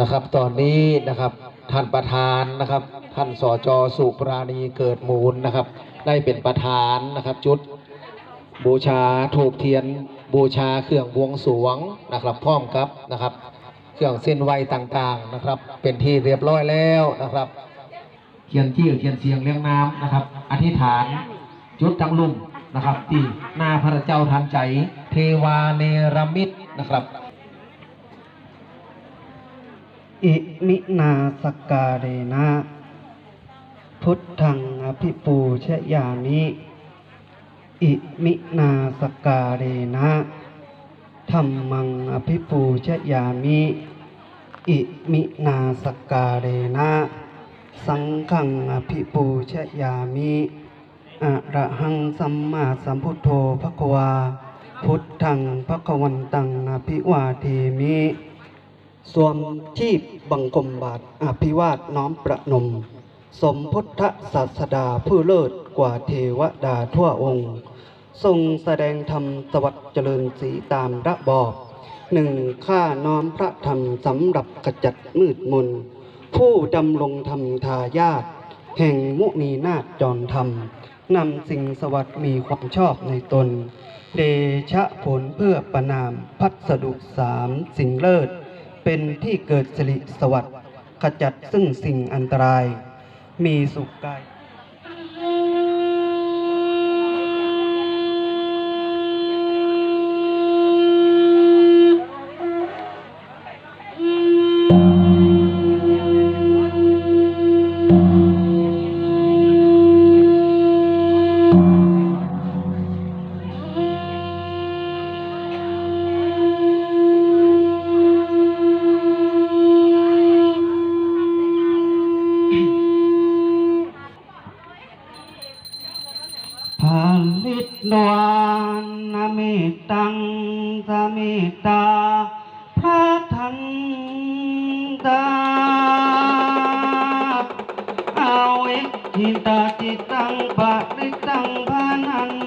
นะครับตอนนี้นะครับท่านประธานนะครับ ท่านสจสุปราณีเกิดมูลนะครับ ได้เป็นประธานนะครับจุดบูชาถูกเทียนบูชาเครื่องบวงสรวงนะครับพร้อมกับนะครับ เครื่องเส้นไหวต่างๆนะครับ เป็นที่เรียบร้อยแล้วนะครับ เขียนที่เขียนเสียงเรียงน้ำนะครับ อธิษฐานจุดจังลุ่มนะครับที่หน้าพระเจ้าทันใจ เทวาเนรมิตนะครับ อิมินาสกกาเรนะพุทธังอภิปูชยามิอิมินาสกกาเรนะธรรมังอภิปูชยามิ อิมินาสกกาเรนะ สังฆังอภิปูชยามิอะระหังสัมมาสัมพุทโธภควา พุทธังภควันตังอภิวาเทมิสวมที่บังกมบาทอภิวาทน้อมประนม สมพุทธศาสดาผู้เลิศกว่าเทวดาทั่วองค์ ทรงแสดงธรรมสวัสดิ์เจริญสีตามระบอบหนึ่งข้าน้อมพระธรรมสำหรับกระจัดมืดมน ผู้ดำรงธรรมทายาทแห่งมุนีนาฏจรธรรมนำสิ่งสวัสดิ์มีความชอบในตน เดชะผลเพื่อประนามพัสดุสามสิ่งเลิศ เป็นที่เกิดสิริสวัสดิ์ขจัดซึ่งสิ่งอันตราย มีสุขกาย Awit cinta titang bak titang bananda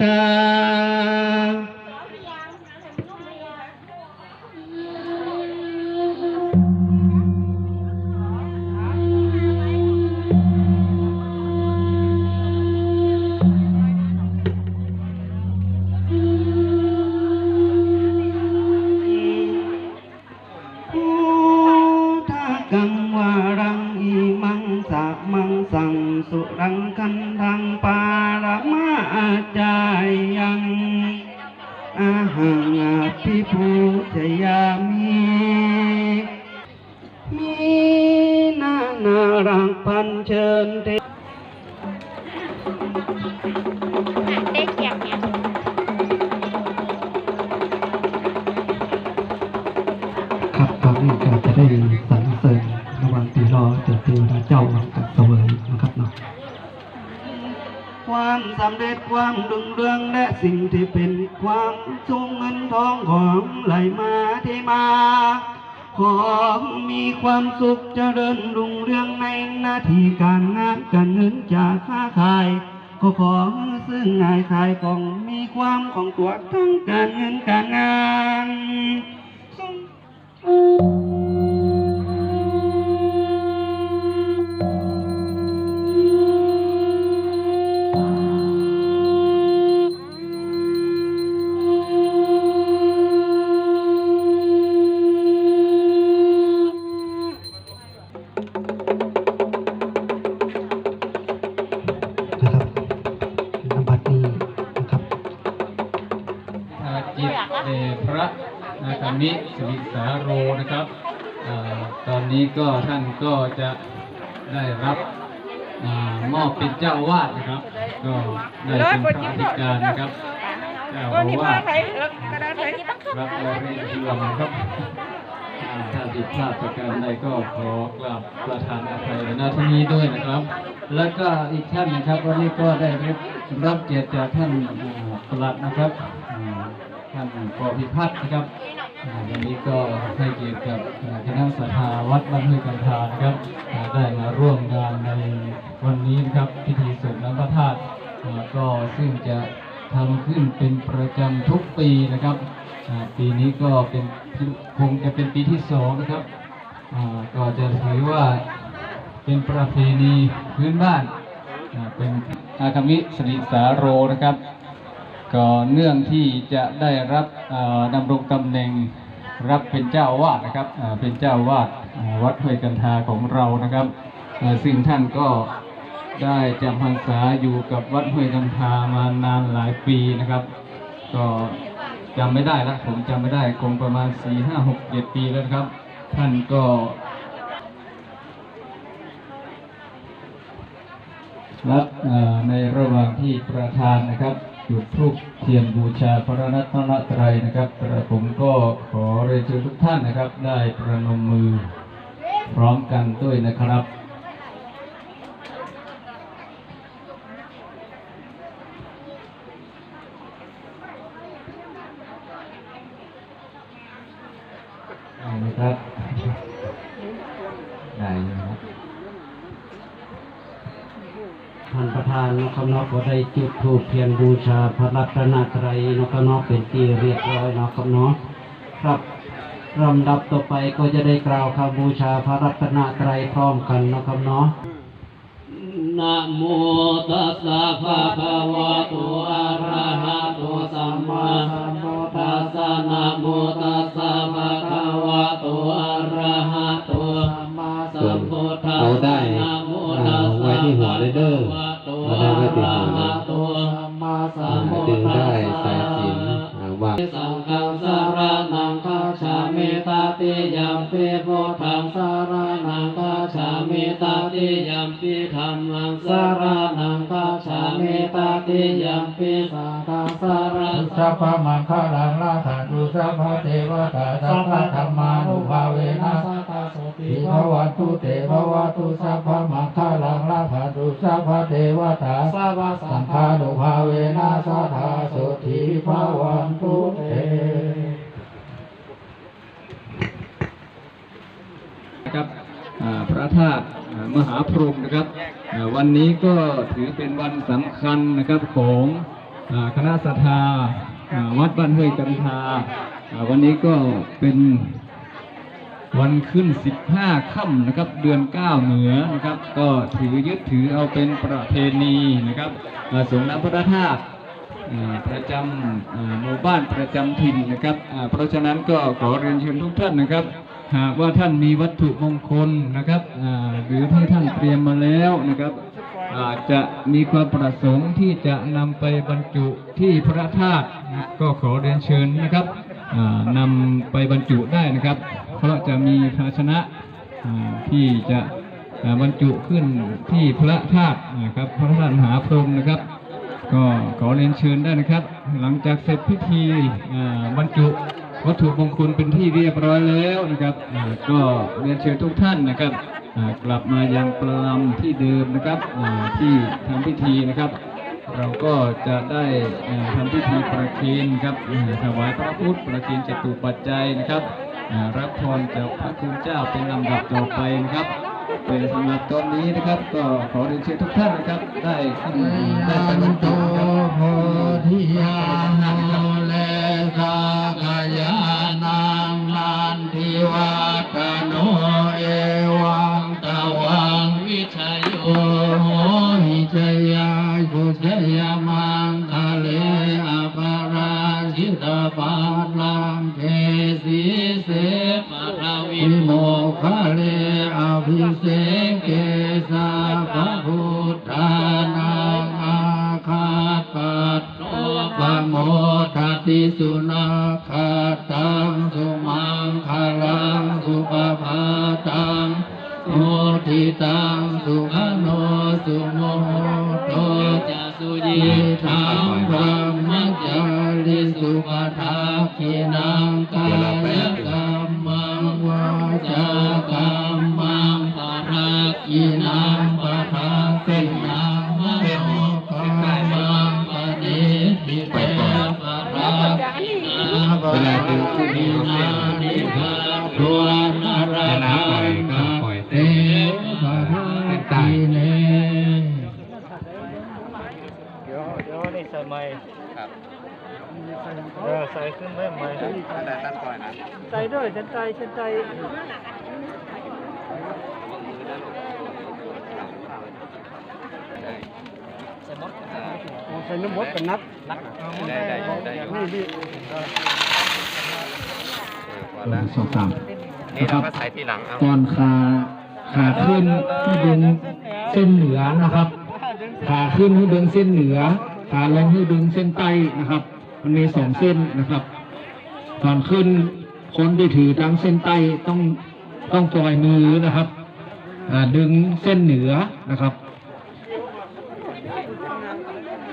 ต รังพันเชิญเทเด็กอย่างเนี้ยครับตอนนี้ก็จะได้สรรเสริญระหว่างตีรอเจอเทวดาเจ้ากับเสวยนะครับเนาะความสำเร็จความรุ่งเรืองและสิ่งที่เป็นความสุขเงินทองของไหลมาที่มา ขอมีความสุขเจริญรุ่งเรืองในหน้าที่การงานการเงินจากค้าขาย ก็ขอซึ่งนายขายของมีความของตัวทั้งการเงินการงานส่ง สิริสาโรนะครับอตอนนี้ก็ท่านก็จะได้รับอมอบเป็นเจ้าวาดนะครับ ก็ได้เป็นพระอธิการนะครับเจ้าวาสครับและเรียนเชื่อมครับถ้าผิดพลาดประการใดก็ขอกราบประทานอภัยในนาที่นี้ด้วยนะครับ แล้วก็อีกท่านนะครับวันนี้ก็ได้รับเกียรติจากท่านอ่าปลัดนะครับ ท่านปอพิพัฒน์นะครับวันนี้ก็ให้เกียรติกับคณะสัทธาวัดบ้านห้วยกันทานะครับได้มาร่วมงานในวันนี้นะครับพิธีสวดน้ำพระธาตุอ่าก็ซึ่งจะทำขึ้นเป็นประจำทุกปีนะครับปีนี้ก็เป็นคงจะเป็นปีที่สองนะครับก็จะถือว่าเป็นประเพณีพื้นบ้านเป็นอาคามิสริสาโรนะครับ ก็เนื่องที่จะได้รับดำรงตำแหน่งรับเป็นเจ้าวาสนะครับเป็นเจ้าวาสอ่าวัดห้วยกันทาของเรานะครับซึ่งท่านก็ได้จำพรรษาอยู่กับวัดห้วยกันทามานานหลายปีนะครับ ก็จำไม่ได้ละผมจำไม่ได้คงประมาณ4 5 6 7ปีแล้วครับ ท่านก็และเอ่อในระหว่างที่ประธานนะครับ จุดธูปเทียนบูชาพระรัตนตรัยนะครับกระผมก็ขอเรียนเชิญทุกท่านนะครับ ได้ประนมมือพร้อมกันด้วยนะครับเอาเลยครับ ได้เลยครับ ท่านประธานนกนกก็ได้จุดธูปเทียนบูชาพระรัตนตรัยนกนกเป็นที่เรียบร้อยนกนกครับลำดับต่อไปก็จะได้กล่าวคำบูชาพระรัตนตรัยพร้อมกันนกนกนะโมตัสสะภะคะวะโตอะระหะโตสัมมาสัมพุทธัสสะนะโมตัสสะภะคะวะโตอะระหะโตสัมมาสัมพุทธัสเอาได้สะนะโมอ่าตัสสะไว้ที่หัวเลยเด้อ เอาได้ไว้ที่หัวเลยอ่าดึงได้สายสิญจน์อ่าวางสังฆสารนังคาชามิตาติยัมปิพุทธังสารนังคาชามิตาติยัมปิธรรมังสารนังคาชามิตาติยัมปิสังฆสารนังสัพพมังคลังลาขันตุสัพพเทวตาสัพพธรรมานุภาเวนะ ทิภวันตุเตภวตุสัพพะมังคลังลาขันตุสัพพะเทวตาสังฆานุภาเวนะสัทธาโสทิภวันตุเตนะครับพระธาตุมหาพรหมนะครับวันนี้ก็ถือเป็นวันสำคัญนะครับของคณะสัทธาวัดบ้านห้วยกันทาวันนี้ก็เป็น วันขึ้น 15 ค่ำนะครับ เดือน 9 เหนือนะครับ ก็ถือยึดถือเอาเป็นประเพณีนะครับสงฆ์น้ำพระธาตุประจำอ่าหมู่บ้านประจำถิ่นนะครับ เพราะฉะนั้นก็ขอเรียนเชิญทุกท่านนะครับ หากว่าท่านมีวัตถุมงคลนะครับหรือที่ท่านเตรียมมาแล้วนะครับอาจจะมีความประสงค์ที่จะนำไปบรรจุที่พระธาตุก็ขอเรียนเชิญนะครับนำไปบรรจุได้นะครับ เพราะจะมีภาชนะที่จะบรรจุขึ้นที่พระธาตุนะครับพระธาตุมหาพรหมนะครับ ก็ขอเรียนเชิญได้นะครับ หลังจากเสร็จพิธีบรรจุวัตถุมงคลเป็นที่เรียบร้อยแล้วนะครับก็เรียนเชิญทุกท่านนะครับกลับมายังประลำที่เดิมนะครับที่ทำพิธีนะครับ เราก็จะได้อ่าทำพิธีประเคนครับถวายพระพุทธประเคนจตุปัจจัยนะครับ รับพรจากพระคุณเจ้าเป็นลำดับต่อไปนะครับเป็นสำหรับตอนนี้นะครับ ก็ขอเรียนเชิญทุกท่านนะครับ ได้ขึ้นได้ไปบรรจุนะครับโพธิยาโนเลกากายานังนันทิวัตโนเอวังตวังวิชยโยโหหิจยาสุจยมังคะเลอปาราชิตาปาลัง คะเลอภิเสกเกสาพระพุทธานาอาคาปัตโนปโมทติสุนาคาตังสุมังคาลังสุปภาตังโมทิตังสุขโนสุโมโตจะสุยิทังพระมัจจาริสุปทาคินังกาล จากรรมังปะทักขินังปะทักขินังมโนกรรมังปะนิพิเตปะทักินังปะทักขินังนิพานตัวนารนังเตปะทักขิเนเดี๋ยวเดี๋ยวนี่ใส่ไม้ครับ เออใส่ขึ้นไว้ไม้แต่ตั้งก่อนนะใส่ด้วยฉันใจฉันใจใส่น้ำมดเป็นนัดนัดได้ได้ได้นี่สองสามนี่เราก็ใส่ทีหลังเอาตอนขาขาขึ้นให้ดึงเส้นเหนือนะครับ ขาขึ้นให้ดึงเส้นเหนือ ขาลงให้ดึงเส้นใต้นะครับ มันมีสองเส้นนะครับตอนขึ้นคนที่ถือทั้งเส้นใต้ต้องต้องปล่อยมือนะครับดึงเส้นเหนือนะครับ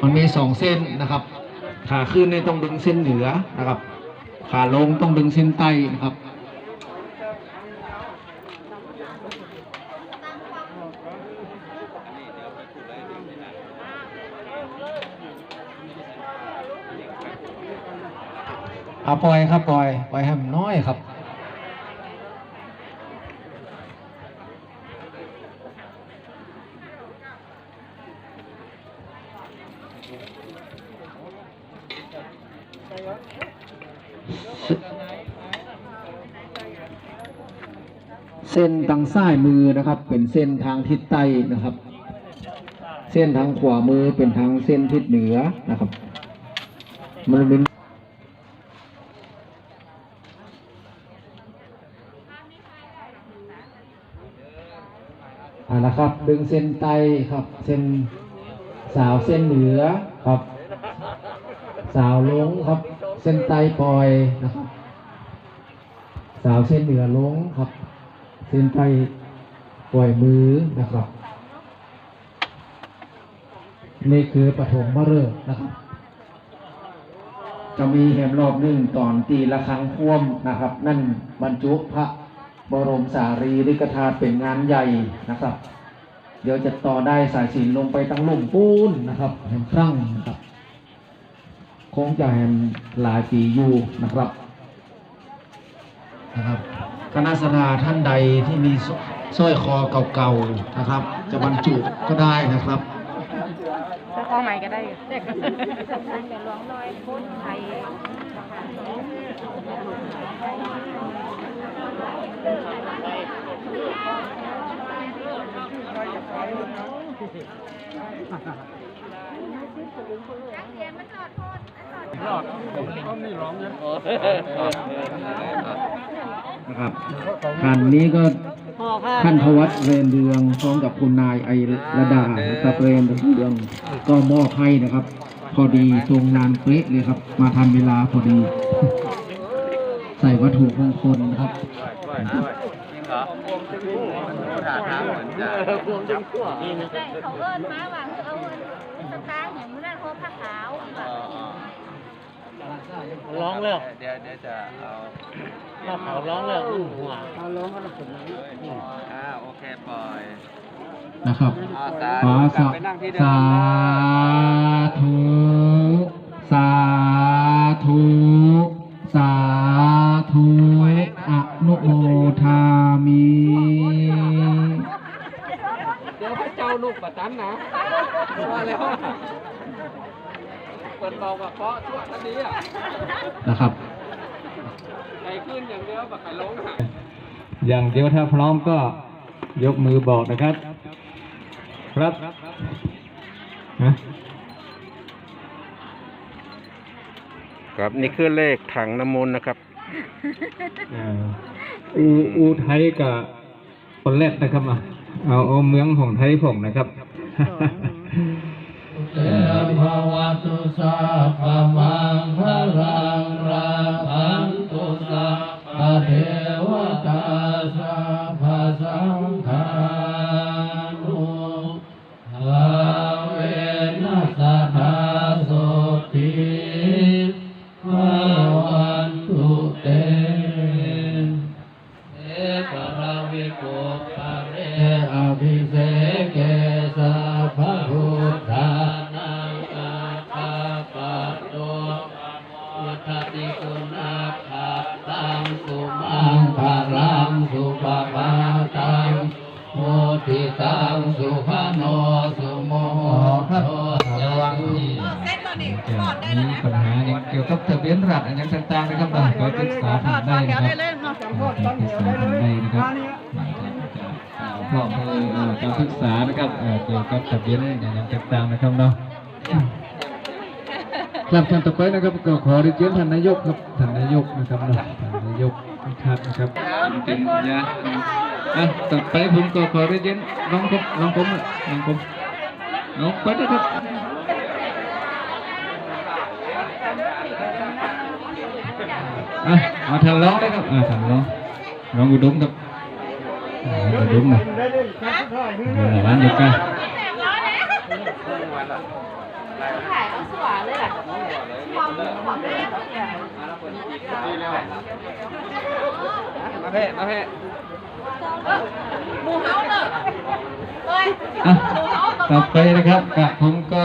มันมีสองเส้นนะครับ ขาขึ้นเนี่ยต้องดึงเส้นเหนือนะครับ ขาลงต้องดึงเส้นใต้นะครับ เอาปล่อยครับปล่อยปล่อยให้มันน้อยครับ เส้นทางซ้ายมือนะครับ เป็นเส้นทางทิศใต้นะครับ เส้นทางขวามือเป็นทางเส้นทิศเหนือนะครับ มันเป็น นะครับ ดึงเส้นใต้ครับ เส้นสาวเส้นเหนือครับ สาวลงครับ เส้นใต้ปล่อยนะครับ สาวเส้นเหนือลงครับ เส้นใต้ปล่อยมือนะครับ นี่คือปฐมมฤกษ์นะครับ จะมีแหมรอบหนึ่งตอนตีละครั้งพ่วมนะครับ นั่นบรรจุพระบรมสารีริกธาตุเป็นงานใหญ่นะครับ เดี๋ยวจะต่อได้สายสิญจนลงไปตั้งลุ่มปูนนะครับแห่งครั้งนะครับคงจะแห่งหลายปีอยู่นะครับนะครับคณะสดาท่านใดที่มีสร้อยคอเก่าๆนะครับ จะบรรจุก็ได้นะครับจะข้อใหม่ก็ได้เด็กเดี๋ยวลองหน่อยคนไทยนะครับท่านนี้ก็ท่านทวัฒน์เรนเรืองพร้อมกับคุณนายไอระดานะครับเรนเรืองก็มอบให้นะครับ พอดีตรงงานเป๊ะเลยครับ มาทันเวลาพอดี ใส่วัตถุมงคลนะครับ เขาเอิ้นมาว่าเอาเงินต่างๆอย่างมื้อนั้นเขาผ้าขาวว่าร้องแล้วเดี๋ยวเดี๋ยวจะเอาถ้าเขาร้องแล้วอื้อหัวอ่าโอเคปล่อยนะครับอ่าสาขอธุกลัสาบไปนั่งที่เดิมสาธุสาธุสาธุอนุโมทามิาลูกประจันนะว่าแล้วเปิดบอกว่าเพราะช่วงนี้อะนะครับใครขึ้นอย่างเดียวแบบใครลงอะอย่างเดียวถ้าพร้อมก็ยกมือบอกนะครับ ครับนะครับนี่คือเลขถังน้ำมนต์นะครับอูอูไทยกับคนแรกนะครับอะเอาเอาเมืองของไทยผมนะครับ เตภ ทะเบียนรัฐอะไรต่างๆนะครับก็ปรึกษาท่านได้นะครับปรึกษาท่านได้นะครับพร้อมมือการศึกษานะครับเกี่ยวกับทะเบียนอย่างต่างๆนะครับเนาะครับท่านต่อไปนะครับก็ขอเรียนเชิญท่านนายกครับท่านนายกนะครับเนาะท่านนายกทุกท่านนะครับเป็นยาอะต่อไปผมก็ขอเรียนน้องผมน้องผมน้องผมน้องไปนะครับอะเอาทันร้องได้ครับอ่าทันร้องร้องอุดมครับ อ่าอุดมนะเดี๋ยวร้านเดียวกันถ่ายเอาสว่างเลยล่ะความความแม่เนี่ยมาเพ่มาเพ่หมูเฮาเนอะเฮ้ยอะต่อไปนะครับกับผมก็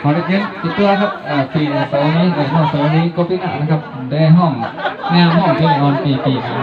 ขอเรียนเชิญติดตัวครับอ่าปีเสาร์นี้ในห้องเสาร์นี้ก็ปีหน้านะครับได้ห้อง แนวห้องที่ออนปีปีนะ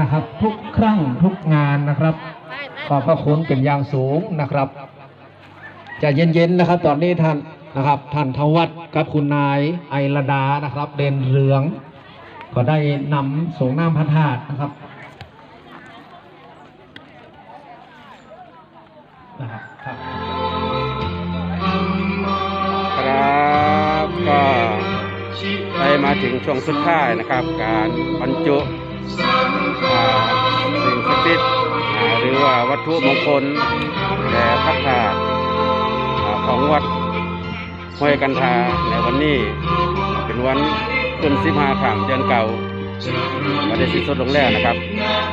นะครับ ทุกครั้งทุกงานนะครับ ขอบพระคุณเป็นอย่างสูงนะครับจะเย็นๆนะครับ ตอนนี้ท่านนะครับ ท่านทวัฒน์กับคุณนายไอรดานะครับเด่นเรือง ก็ได้นำสงน้ำพระธาตุนะครับครับก็ได้มาถึงช่วงสุดท้ายนะครับ การบรรจุ สิ่งศักดิ์สิทธิ์หรือว่าวัตถุมงคลแด่พระธาตุของวัดห้วยกันทาในวันนี้เป็นวันขึ้นสิบห้าค่ำเดือนเก่าก็ได้สิ้นสุดลงแล้วนะครับ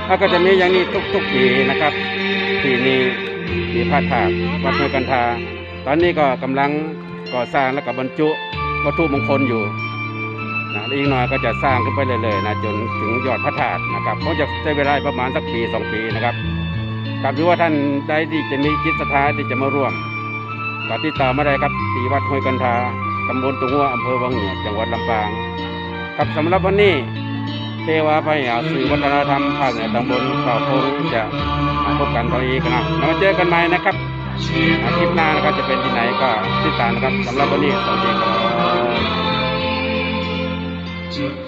แล้วก็จะมีอย่างนี้ทุกๆปีนะครับทีนี่มีพระธาตุวัดห้วยกันทา ตอนนี้ก็กำลังก่อสร้างแล้วก็บบรรจุวัตถุมงคลอยู่ อีกหน่อยก็จะสร้างขึ้นไปเรื่อยๆนะจนถึงยอดพระธาตุนะครับคงจะใช้เวลาประมาณสักปีสองปีนะครับกับหรือว่าท่านใดที่จะมีจิตศรัทธาที่จะมาร่วมก็ติดต่อมาได้ครับที่วัดห้วยกันทาตำบลตุงหัวอำเภอวังเหนือจังหวัดลำปางครับสำหรับวันนี้เทวาพยาสื่อวัฒนธรรมภาคเหนือตำบลเป่าพงจะมาพบกันต่ออีกนะแล้วมาเจอกันใหม่นะครับอาทิตย์หน้านะครับจะเป็นที่ไหนก็ติดตามนะครับสำหรับวันนี้สวัสดีครับ Jesus.